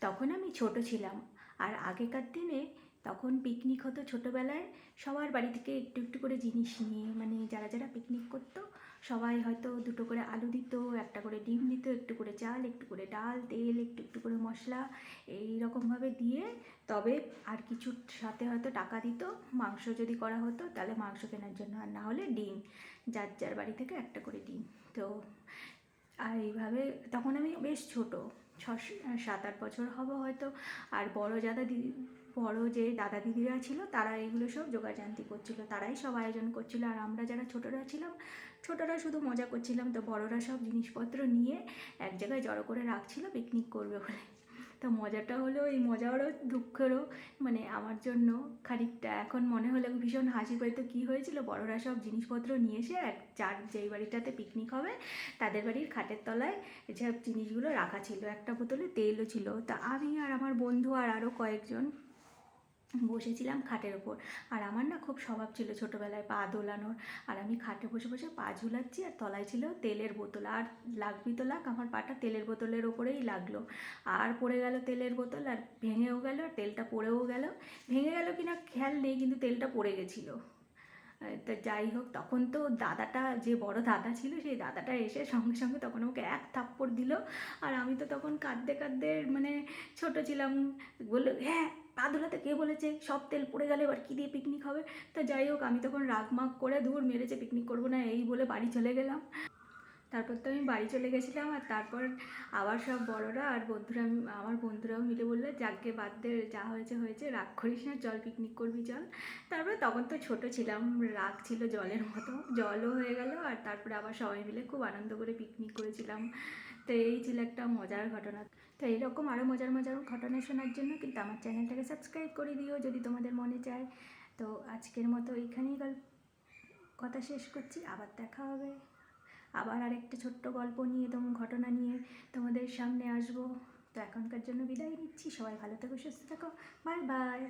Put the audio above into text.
তখন আমি ছোট ছিলাম। আর আগেকার দিনে তখন পিকনিক হতো ছোটোবেলায়। সবার বাড়ি থেকে একটু একটু করে জিনিস নিয়ে মানে যারা যারা পিকনিক করতো, সবাই হয়তো দুটো করে আলু দিত, একটা করে ডিম দিত, একটু করে চাল, একটু করে ডাল, তেল, একটু একটু করে মশলা, এই রকমভাবে দিয়ে তবে আর কিছু সাথে হয়তো টাকা দিত, মাংস যদি করা হতো তাহলে মাংস কেনার জন্য, আর না হলে ডিম। যার যার বাড়ি থেকে একটা করে ডিম। তো, আর এইভাবে তখন আমি বেশ ছোট। ছ সাত আট বছর হব হয়তো। আর বড় দাদা দিদি বড় যে দাদা দিদিরা ছিল, তারা এগুলো সব যোগাযান্তি করছিল। তারাই সব আয়োজন করছিল। আর আমরা যারা ছোটরা ছিলাম, ছোটরা শুধু মজা করছিলাম। তো বড়রা সব জিনিসপত্র নিয়ে এক জায়গায় জড়ো করে রাখছিল পিকনিক করবে বলে। তো মজাটা হলো, এই মজারও দুঃখেরও মানে আমার জন্য খানিকটা। এখন মনে হলো ভীষণ হাসি পাইতো কী হয়েছিল? বড়রা সব জিনিসপত্র নিয়ে এসে এক যার যেই বাড়িটাতে পিকনিক হবে, তাদের বাড়ির খাটের তলায় এসব জিনিসগুলো রাখা ছিল। একটা বোতলে তেলও ছিল। তা আমি আর আমার বন্ধু আর আরও কয়েকজন বসেছিলাম খাটের ওপর। আর আমার না খুব স্বভাব ছিল ছোটোবেলায় পা দোলানোর। আর আমি খাটে বসে বসে পা ঝুলাচ্ছি আর তলায় ছিল তেলের বোতল। আর লাগবি তো লাগ, আমার পাটা তেলের বোতলের ওপরেই লাগল। আর পড়ে গেল তেলের বোতল আর ভেঙেও গেল আর তেলটা পড়েও গেল। ভেঙে গেল কিনা খেয়াল নেই, কিন্তু তেলটা পড়ে গেছিল। তো যাই হোক, তখন তো দাদাটা, যে বড় দাদা ছিল, সেই দাদাটা এসে সঙ্গে সঙ্গে তখন আমাকে এক থাপ্পড় দিল। আর আমি তো তখন কাঁদতে কাঁদতে মানে ছোট ছিলাম। বলল হ্যাঁ পা ধুলাতে কে বলেছে? সব তেল পড়ে গেলে, এবার কী দিয়ে পিকনিক হবে? তো যাই হোক, আমি তখন রাগ মাগ করে দূর মেরেছে পিকনিক করব না, এই বলে বাড়ি চলে গেলাম। তারপর তো আমি বাড়ি চলে গেছিলাম আর তারপর আবার সব বড়রা আর বন্ধুরা আমার বন্ধুরাও মিলে বলল যাকে বাদ দে, যা হয়েছে হয়েছে, রাগ করিস না, চল পিকনিক করবি, চল। তারপরে তখন তো ছোট ছিলাম, রাগ ছিল জলের মতো, জলও হয়ে গেল আর তারপরে আবার সবাই মিলে খুব আনন্দ করে পিকনিক করেছিলাম। তো এই ছিল একটা মজার ঘটনা। তো এরকম আরও মজার মজার ঘটনা শোনার জন্য কিন্তু আমার চ্যানেলটাকে সাবস্ক্রাইব করে দিও যদি তোমাদের মনে চায়। তো আজকের মতো এইখানেই কথা শেষ করছি, আবার দেখা হবে। আবার আরেকটা ছোট্ট গল্প নিয়ে তোমার ঘটনা নিয়ে তোমাদের সামনে আসব। তো এখনকার জন্য বিদায় নিচ্ছি। সবাই ভালো থেকো, সুস্থ থাকো। Bye bye.